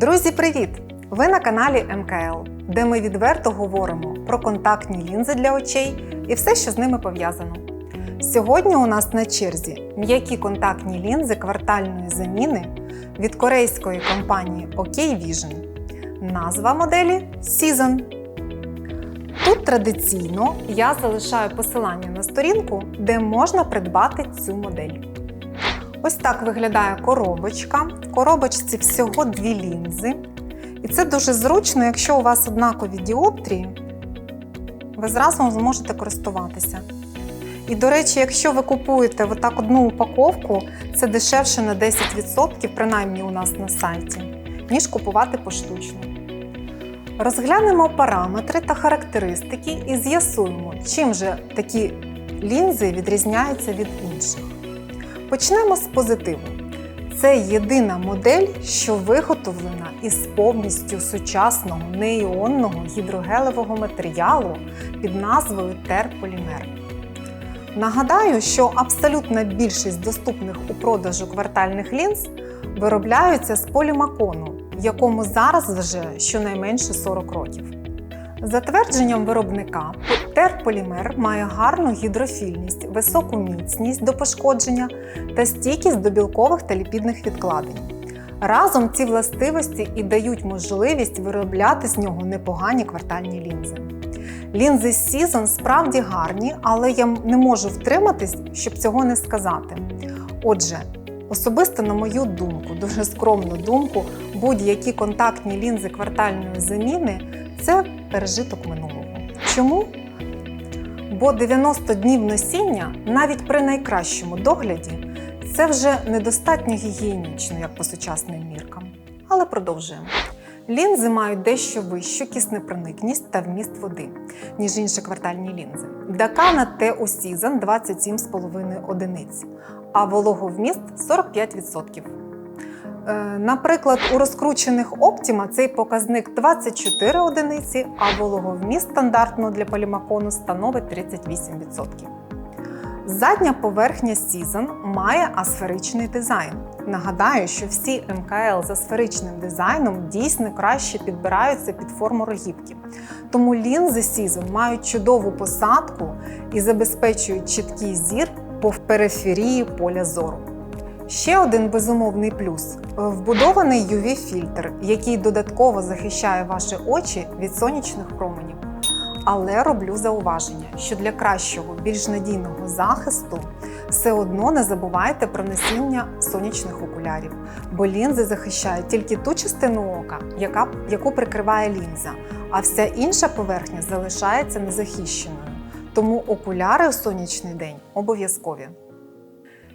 Друзі, привіт! Ви на каналі МКЛ, де ми відверто говоримо про контактні лінзи для очей і все, що з ними пов'язано. Сьогодні у нас на черзі м'які контактні лінзи квартальної заміни від корейської компанії OK Vision. Назва моделі Season. Тут традиційно я залишаю посилання на сторінку, де можна придбати цю модель. Ось так виглядає коробочка. В коробочці всього дві лінзи. І це дуже зручно, якщо у вас однакові діоптрії, ви зразу зможете користуватися. І, до речі, якщо ви купуєте отак одну упаковку, це дешевше на 10%, принаймні у нас на сайті, ніж купувати поштучно. Розглянемо параметри та характеристики і з'ясуємо, чим же такі лінзи відрізняються від інших. Почнемо з позитиву. Це єдина модель, що виготовлена із повністю сучасного неіонного гідрогелевого матеріалу під назвою терполімер. Нагадаю, що абсолютна більшість доступних у продажу квартальних лінз виробляються з полімакону, якому зараз вже щонайменше 40 років. За твердженням виробника, терполімер має гарну гідрофільність, високу міцність до пошкодження та стійкість до білкових та ліпідних відкладень. Разом ці властивості і дають можливість виробляти з нього непогані квартальні лінзи. Лінзи Season справді гарні, але я не можу втриматись, щоб цього не сказати. Отже, особисто на мою думку, дуже скромну думку, будь-які контактні лінзи квартальної заміни це пережиток минулого. Чому? Бо 90 днів носіння, навіть при найкращому догляді, це вже недостатньо гігієнічно, як по сучасним міркам. Але продовжуємо. Лінзи мають дещо вищу киснепроникність та вміст води, ніж інші квартальні лінзи. Дакана TO Season 27,5 одиниць, а вологовміст 45%. Е, Наприклад, у розкручених Optima цей показник 24 одиниці, а вологовміст стандартно для полімакону становить 38%. Задня поверхня Season має асферичний дизайн. Нагадаю, що всі МКЛ за сферичним дизайном дійсно краще підбираються під форму рогівки. Тому лінзи Season мають чудову посадку і забезпечують чіткий зір по периферії поля зору. Ще один безумовний плюс вбудований UV-фільтр, який додатково захищає ваші очі від сонячних променів. Але роблю зауваження, що для кращого, більш надійного захисту все одно не забувайте про носіння сонячних окулярів, бо лінзи захищають тільки ту частину ока, яка, яку прикриває лінза, а вся інша поверхня залишається незахищеною. Тому окуляри у сонячний день обов'язкові.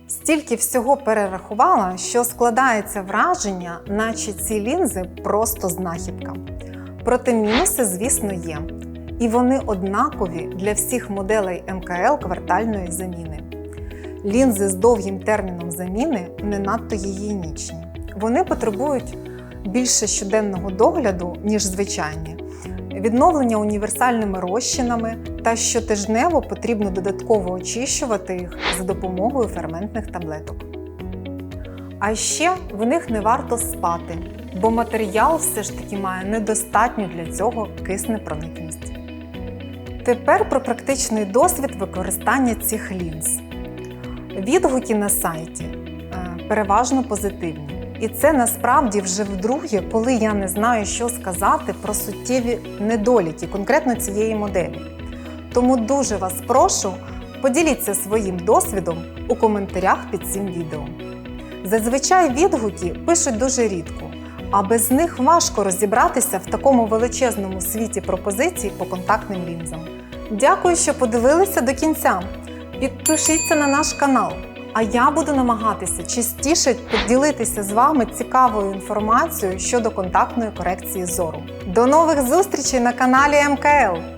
Стільки всього перерахувала, що складається враження, наче ці лінзи просто знахідка. Проте мінуси, звісно, є. І вони однакові для всіх моделей МКЛ квартальної заміни. Лінзи з довгим терміном заміни не надто гігієнічні. Вони потребують більше щоденного догляду, ніж звичайні, відновлення універсальними розчинами та щотижнево потрібно додатково очищувати їх за допомогою ферментних таблеток. А ще в них не варто спати, бо матеріал все ж таки має недостатню для цього киснепроникність. Тепер про практичний досвід використання цих лінз. Відгуки на сайті е, переважно позитивні. І це насправді вже вдруге, коли я не знаю, що сказати про суттєві недоліки конкретно цієї моделі. Тому дуже вас прошу, поділіться своїм досвідом у коментарях під цим відео. Зазвичай відгуки пишуть дуже рідко, а без них важко розібратися в такому величезному світі пропозицій по контактним лінзам. Дякую, що подивилися до кінця. Підпишіться на наш канал, а я буду намагатися частіше поділитися з вами цікавою інформацією щодо контактної корекції зору. До нових зустрічей на каналі МКЛ!